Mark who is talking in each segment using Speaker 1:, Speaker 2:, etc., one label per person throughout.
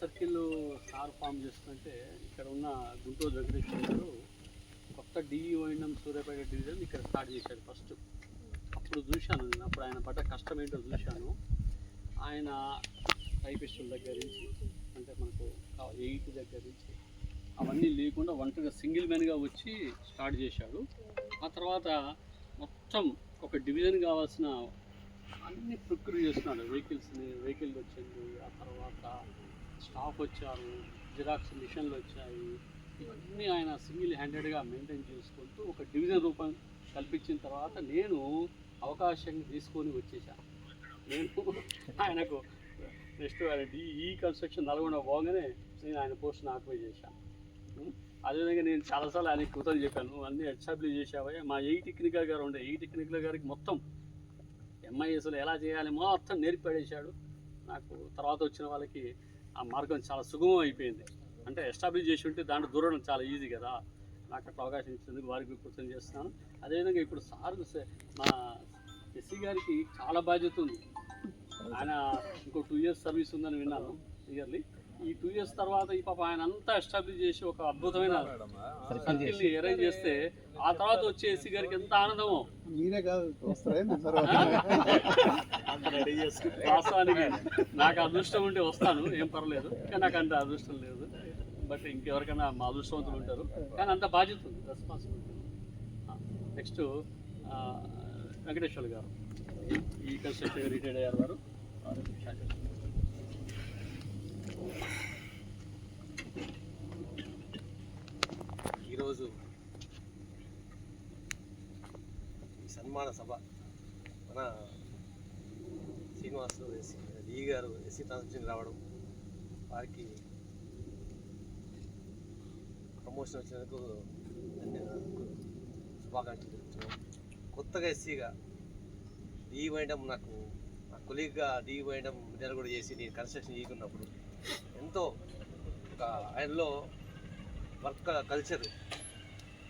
Speaker 1: Circle car form చేస్తుంటే ఇక్కడ ఉన్న గుంటూరు వెంకటేశ్వర గారు కొత్త డిఈఓఎన్ఎం సూర్యాపేట డివిజన్ ఇక్కడ స్టార్ట్ చేశాడు ఫస్ట్. అప్పుడు చూశాను నేను అప్పుడు ఆయన పడ్డ కష్టం ఏంటో చూశాను. ఆయన టైపిస్టుల దగ్గర నుంచి అంటే మనకు ఎయిట్ దగ్గర నుంచి అవన్నీ లేకుండా ఒంటరిగా సింగిల్ మ్యాన్గా వచ్చి స్టార్ట్ చేశాడు. ఆ తర్వాత మొత్తం ఒక డివిజన్ కావాల్సిన అన్ని ప్రొక్యూర్ చేస్తున్నాడు. వెహికల్స్ని వెహికల్ వచ్చింది ఆ తర్వాత స్టాఫ్ వచ్చారు జిరాక్స్ మిషన్లు వచ్చాయి. ఇవన్నీ ఆయన సింగిల్ హ్యాండెడ్గా మెయింటైన్ చేసుకుంటూ ఒక డివిజన్ రూపం కల్పించిన తర్వాత నేను అవకాశం తీసుకొని వచ్చేసాను నేను ఆయనకు నెక్స్ట్ ఆయన ఈ కన్స్ట్రక్షన్ నల్గొండ పోగానే నేను ఆయన పోస్ట్ని ఆక్యుపై చేశాను అదేవిధంగా నేను చాలాసార్లు ఆయన కృతజ్ఞత చెప్పాను. అన్ని ఎస్టాబ్లిష్ చేసావా మా ఏ టెక్నికల్ గారు ఉండే ఏ టెక్నికల్ గారికి మొత్తం ఎంఐఎస్లో ఎలా చేయాలి మొత్తం నేర్పి పడేశాడు నాకు తర్వాత వచ్చిన వాళ్ళకి ఆ మార్గం చాలా సుగమం అయిపోయింది. అంటే ఎస్టాబ్లిష్ చేసి ఉంటే దాంట్లో దూరడం చాలా ఈజీ కదా. నాకు అట్లా అవకాశం ఇచ్చినందుకు వారికి కృతం చేస్తున్నాను. అదేవిధంగా ఇప్పుడు సార్ మా ఎస్సీ గారికి చాలా బాధ్యత ఉంది. ఆయన ఇంకో టూ ఇయర్స్ సర్వీస్ ఉందని విన్నాను ఇయర్లీ ఈ టూ ఇయర్స్ తర్వాత ఈ పాప ఆయన అంతా ఎస్టాబ్లిష్ చేసి ఒక అద్భుతమైన సర్కిల్ని అరేంజ్ చేస్తే ఆ తర్వాత వచ్చే ఎస్సీ గారికి ఎంత ఆనందమో.
Speaker 2: మీరే కాదు
Speaker 1: వాస్తవానికి నాకు అదృష్టం ఉంటే వస్తాను ఏం పర్లేదు. కానీ నాకు అంత అదృష్టం లేదు. బట్ ఇంకెవరికైనా మా అదృష్టవంతులు ఉంటారు. కానీ అంత బాధ్యత ఉంది రెస్పాన్సిబిలిటీ నెక్స్ట్ వెంకటేశ్వర గారు. ఈ- కన్స్ట్రక్షన్ రిటైర్డ్ అయ్యారు వారు.
Speaker 3: ఈరోజు ఈ సన్మాన సభ మన శ్రీనివాసు ఎస్సీ డి గారు ఎస్సీ ట్రాన్స్మిషన్ రావడం వారికి ప్రమోషన్ వచ్చినందుకు శుభాకాంక్షలు కొత్తగా ఎస్సీగా ఈ వేయడం నాకు కొలీగ్గా డీ వైండం నేను కూడా చేసి నేను కన్స్ట్రక్షన్ చేయకున్నప్పుడు ఎంతో ఒక ఆయనలో వర్క్ కల్చర్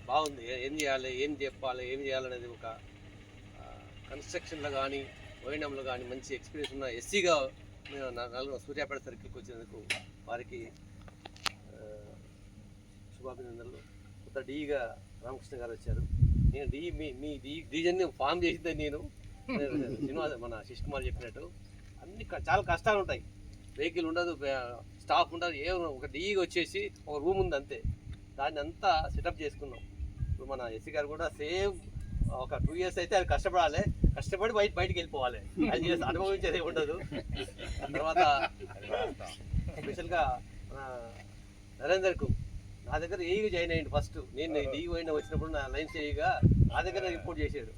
Speaker 3: బాగుంది. ఏం చేయాలి ఏం చెప్పాలి ఏం చేయాలనేది ఒక కన్స్ట్రక్షన్లో కానీ ఓఎన్ఎంలో కానీ మంచి ఎక్స్పీరియన్స్ ఉన్న ఎస్సీగా నా- నలుగురు సూర్యాపేట సర్కిల్కి వచ్చినందుకు వారికి శుభాభినందనలు. కొత్త డీగా రామకృష్ణ గారు వచ్చారు. నేను డీ మీ మీ డి డివిజన్ని ఫామ్ చేసిందే నేను. శ్రీనివాస్ మన శిష్ కుమార్ చెప్పినట్టు. అన్ని చాలా కష్టాలు ఉంటాయి. వెహికల్ ఉండదు స్టాఫ్ ఉండదు ఏ ఒక డీగా వచ్చేసి ఒక రూమ్ ఉంది అంతే. దాన్ని అంతా సెటప్ చేసుకున్నాం. ఇప్పుడు మన ఎస్సీ గారు కూడా సేమ్ ఒక టూ ఇయర్స్ అయితే అది కష్టపడాలి. కష్టపడి బయట బయటకు వెళ్ళిపోవాలి. అది చేసి అనుభవించేది ఉండదు. తర్వాత స్పెషల్గా మన నరేందర్కు నా దగ్గర ఏఈగా జాయిన్ అయ్యింది ఫస్ట్. నేను డీ అయినా వచ్చినప్పుడు నా లైన్స్ ఏఈగా నా దగ్గర రిపోర్ట్ చేసాడు.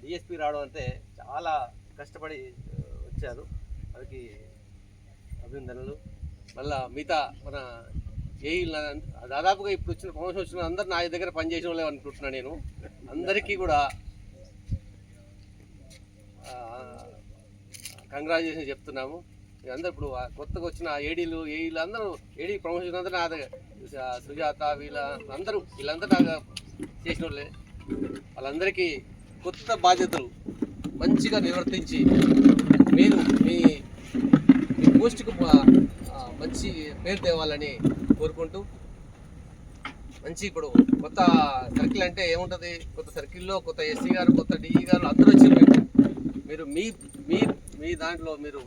Speaker 3: డిఎస్పి రావడం అంటే చాలా కష్టపడి వచ్చారు. వారికి అభినందనలు. మళ్ళా మిగతా మన ఏఈ దాదాపుగా ఇప్పుడు వచ్చిన ప్రమోషన్ వచ్చిన అందరు నా దగ్గర పనిచేసిన వాళ్ళు అనుకుంటున్నాను నేను. అందరికీ కూడా కంగ్రాచులేషన్ చెప్తున్నాము. అందరూ ఇప్పుడు కొత్తగా వచ్చిన ఏడీలు ఏఈలు అందరూ ఏడీ ప్రమోషన్ అందరూ నా దగ్గర సుజాత వీళ్ళ అందరూ వీళ్ళందరూ నాకు చేసిన వాళ్ళే వాళ్ళందరికీ కొత్త బాధ్యతలు మంచిగా నిర్వర్తించి మీరు మీ మీ పోస్టుకు మంచి పేరు తేవాలని కోరుకుంటూ మంచి ఇప్పుడు కొత్త సర్కిల్ అంటే ఏముంటుంది? కొత్త సర్కిల్లో కొత్త ఎస్సీ గారు కొత్త డిఈ గారు అందరూ వచ్చి మీరు మీ మీ మీ దాంట్లో మీరు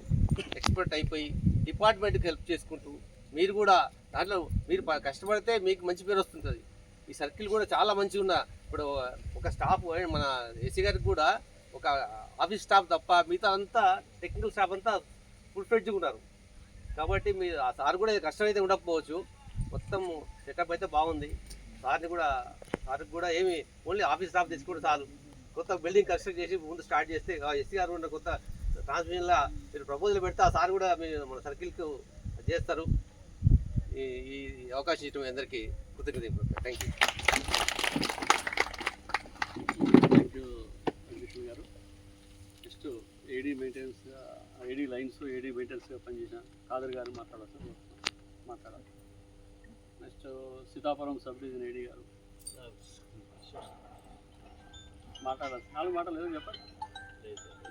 Speaker 3: ఎక్స్పర్ట్ అయిపోయి డిపార్ట్మెంట్కి హెల్ప్ చేసుకుంటూ మీరు కూడా దాంట్లో మీరు కష్టపడితే మీకు మంచి పేరు వస్తుంటుంది. ఈ సర్కిల్ కూడా చాలా మంచిగా ఉన్న ఇప్పుడు ఒక స్టాఫ్ మన ఎస్సీ గారికి కూడా ఒక ఆఫీస్ స్టాఫ్ తప్ప మిగతా అంతా టెక్నికల్ స్టాఫ్ అంతా ఫుల్ ఫ్లెడ్జ్గా ఉన్నారు. కాబట్టి మీరు ఆ సార్ కూడా కష్టం అయితే ఉండకపోవచ్చు. మొత్తం సెటప్ అయితే బాగుంది. సార్ని కూడా సార్కి కూడా ఏమి ఓన్లీ ఆఫీస్ స్టాఫ్ తెచ్చుకుంటే చాలు. కొత్త బిల్డింగ్ కన్స్ట్రక్ట్ చేసి ముందు స్టార్ట్ చేస్తే ఎస్సీ గారు ఉన్న కొత్త ట్రాన్స్మిషన్లో మీరు ప్రపోజల్ పెడితే ఆ సార్ కూడా మీరు మన సర్కిల్కు చేస్తారు. ఈ ఈ అవకాశం ఇచ్చిన అందరికీ కృతజ్ఞత thank you
Speaker 1: thank you Venkateswara గారు next AD maintenance AD lines AD మెయింటెనెన్స్గా పనిచేసిన కాదర్ గారు మాట్లాడాలి మాట్లాడాలి next Sitapuram sub division AD గారు. మాట్లాడాలి నాలుగు మాటలు ఏదో చెప్పండి.